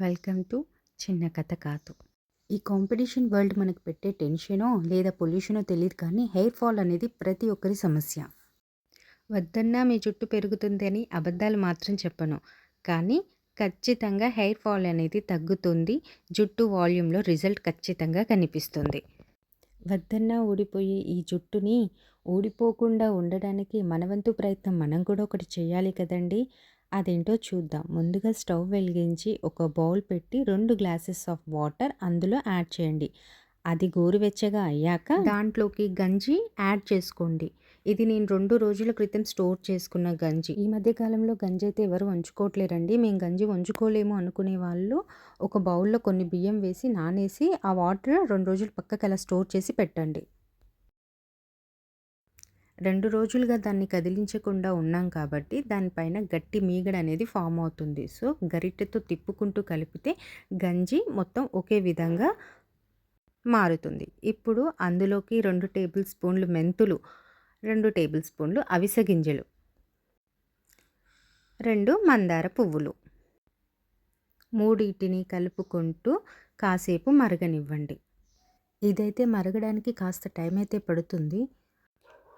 Welcome to చిన్న కథ కాదు. ఈ కాంపిటీషన్ వరల్డ్ మనకు పెట్టే టెన్షనో లేదా పొల్యూషనో తెలియదు కానీ హెయిర్ ఫాల్ అనేది ప్రతి ఒక్కరి సమస్య. వద్దన్నా మీ జుట్టు పెరుగుతుంది అని అబద్ధాలు మాత్రం చెప్పను. కానీ ఖచ్చితంగా హెయిర్ ఫాల్ అనేది తగ్గుతుంది జుట్టు వాల్యూమ్లో రిజల్ట్ ఖచ్చితంగా కనిపిస్తుంది. వద్దన్నా ఊడిపోయే ఈ జుట్టుని ఊడిపోకుండా ఉండడానికి మనవంతు ప్రయత్నం మనం కూడా ఒకటి చేయాలి కదండి. అదేంటో చూద్దాం. ముందుగా స్టవ్ వెలిగించి ఒక బౌల్ పెట్టి రెండు గ్లాసెస్ ఆఫ్ వాటర్ అందులో యాడ్ చేయండి. అది గోరువెచ్చగా అయ్యాక దాంట్లోకి గంజి యాడ్ చేసుకోండి. ఇది నేను రెండు రోజుల క్రితం స్టోర్ చేసుకున్న గంజి. ఈ మధ్య కాలంలో గంజి అయితే ఎవరు వంచుకోవట్లేరండి. మేము గంజి వంచుకోలేము అనుకునే వాళ్ళు ఒక బౌల్లో కొన్ని బియ్యం వేసి నానేసి ఆ వాటర్ రెండు రోజులు పక్కకి అలా స్టోర్ చేసి పెట్టండి. రెండు రోజులుగా దాన్ని కదిలించకుండా ఉన్నాం కాబట్టి దానిపైన గట్టి మీగడ అనేది ఫామ్ అవుతుంది. సో గరిటెతో తిప్పుకుంటూ కలిపితే గంజి మొత్తం ఒకే విధంగా మారుతుంది. ఇప్పుడు అందులోకి రెండు టేబుల్ స్పూన్లు మెంతులు రెండు టేబుల్ స్పూన్లు అవిసె గింజలు రెండు మందార పువ్వులు. మూడింటిని కలుపుకుంటూ కాసేపు మరగనివ్వండి. ఇదైతే మరగడానికి కాస్త టైం అయితే పడుతుంది.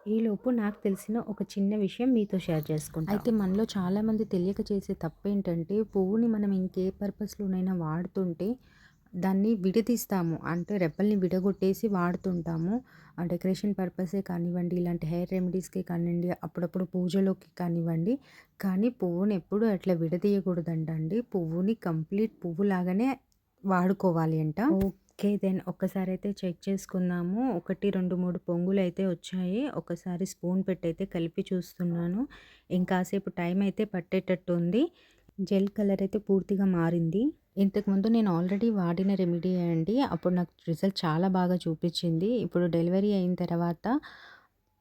ఈలోపు నాకు తెలిసిన ఒక చిన్న విషయం మీతో షేర్ చేసుకుంటాను అయితే మనలో చాలామంది తెలియక చేసే తప్పు ఏంటంటే పువ్వుని మనం ఇంకే పర్పస్లోనైనా వాడుతుంటే దాన్ని విడదీస్తాము. అంటే రెప్పల్ని విడగొట్టేసి వాడుతుంటాము. డెకరేషన్ పర్పసే కానివ్వండి ఇలాంటి హెయిర్ రెమెడీస్కి కానివ్వండి అప్పుడప్పుడు పూజలోకి కానివ్వండి. కానీ పువ్వుని ఎప్పుడు అట్లా విడదీయకూడదంటండి. పువ్వుని కంప్లీట్ పువ్వు లాగానే వాడుకోవాలి అంట. ఓకే దెన్ ఒక్కసారి అయితే చెక్ చేసుకున్నాము ఒకటి రెండు మూడు పొంగులు అయితే వచ్చాయి. ఒకసారి స్పూన్ పెట్టి అయితే కలిపి చూస్తున్నాను. ఇంకాసేపు టైం అయితే పట్టేటట్టు ఉంది జెల్ కలర్ అయితే పూర్తిగా మారింది. ఇంతకుముందు నేను ఆల్రెడీ వాడిన రెమెడీ అండి. అప్పుడు నాకు రిజల్ట్ చాలా బాగా చూపించింది. ఇప్పుడు డెలివరీ అయిన తర్వాత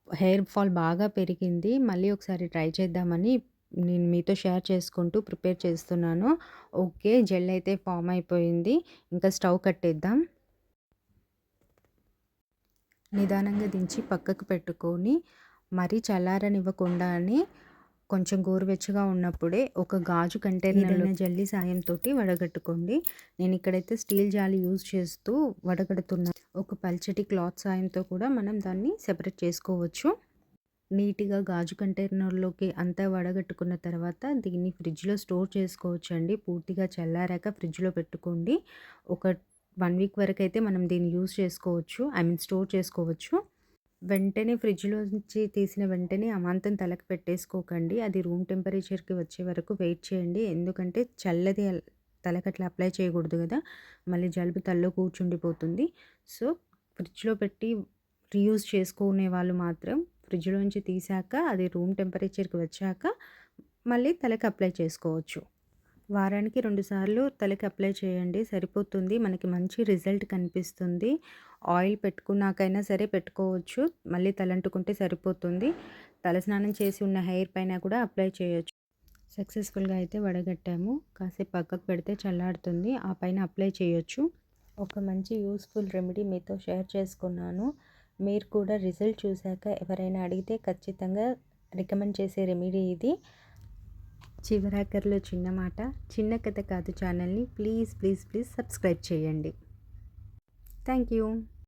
హెయిర్ ఫాల్ బాగా పెరిగింది. మళ్ళీ ఒకసారి ట్రై చేద్దామని నేను మీతో షేర్ చేసుకుంటూ ప్రిపేర్ చేస్తున్నాను. ఓకే జెల్ అయితే ఫామ్ అయిపోయింది. ఇంకా స్టవ్ కట్టేద్దాం. నిదానంగా దించి పక్కకు పెట్టుకొని మరీ చల్లారనివ్వకుండానే కొంచెం గోరువెచ్చగా ఉన్నప్పుడే ఒక గాజు కంటైనర్లో జల్లి సాయంతో వడగట్టుకోండి. నేను ఇక్కడైతే స్టీల్ జాలి యూజ్ చేస్తూ వడగడుతున్నా ఒక పల్చటి క్లాత్ సాయంతో కూడా మనం దాన్ని సెపరేట్ చేసుకోవచ్చు. నీట్గా గాజు కంటైనర్లోకి అంతా వడగట్టుకున్న తర్వాత దీన్ని ఫ్రిడ్జ్లో స్టోర్ చేసుకోవచ్చు అండి పూర్తిగా చల్లారాక ఫ్రిడ్జ్లో పెట్టుకోండి. ఒక వన్ వీక్ వరకు అయితే మనం దీన్ని యూస్ చేసుకోవచ్చు. ఐ మీన్ స్టోర్ చేసుకోవచ్చు. వెంటనే ఫ్రిడ్జ్లో నుంచి తీసిన వెంటనే అమాంతం తలకు పెట్టేసుకోకండి. అది రూమ్ టెంపరేచర్కి వచ్చే వరకు వెయిట్ చేయండి. ఎందుకంటే చల్లది తలకట్లా అప్లై చేయకూడదు కదా. మళ్ళీ జలుబు తల్లో కూర్చుండిపోతుంది. సో ఫ్రిడ్జ్లో పెట్టి రీయూజ్ చేసుకునే వాళ్ళు మాత్రం ఫ్రిడ్జ్లోంచి తీసాక అది రూమ్ టెంపరేచర్కి వచ్చాక మళ్ళీ తలకి అప్లై చేసుకోవచ్చు. వారానికి రెండుసార్లు తలకి అప్లై చేయండి సరిపోతుంది మనకి మంచి రిజల్ట్ కనిపిస్తుంది. ఆయిల్ పెట్టుకున్నాకైనా సరే పెట్టుకోవచ్చు మళ్ళీ తలంటుకుంటే సరిపోతుంది. తలస్నానం చేసి ఉన్న హెయిర్ పైన కూడా అప్లై చేయొచ్చు. సక్సెస్ఫుల్గా అయితే వడగట్టాము. కాసేపు పక్కకు పెడితే చల్లారుతుంది ఆ పైన అప్లై చేయొచ్చు. ఒక మంచి యూస్ఫుల్ రెమెడీ మీతో షేర్ చేసుకున్నాను. మీరు కూడా రిజల్ట్ చూశాక ఎవరైనా అడిగితే ఖచ్చితంగా రికమెండ్ చేసే రెమెడీ ఇది. చివరాఖరిలో చిన్న మాట చిన్న కథ కాదు ఛానల్ని ప్లీజ్ ప్లీజ్ ప్లీజ్ సబ్స్క్రైబ్ చేయండి. Thank you.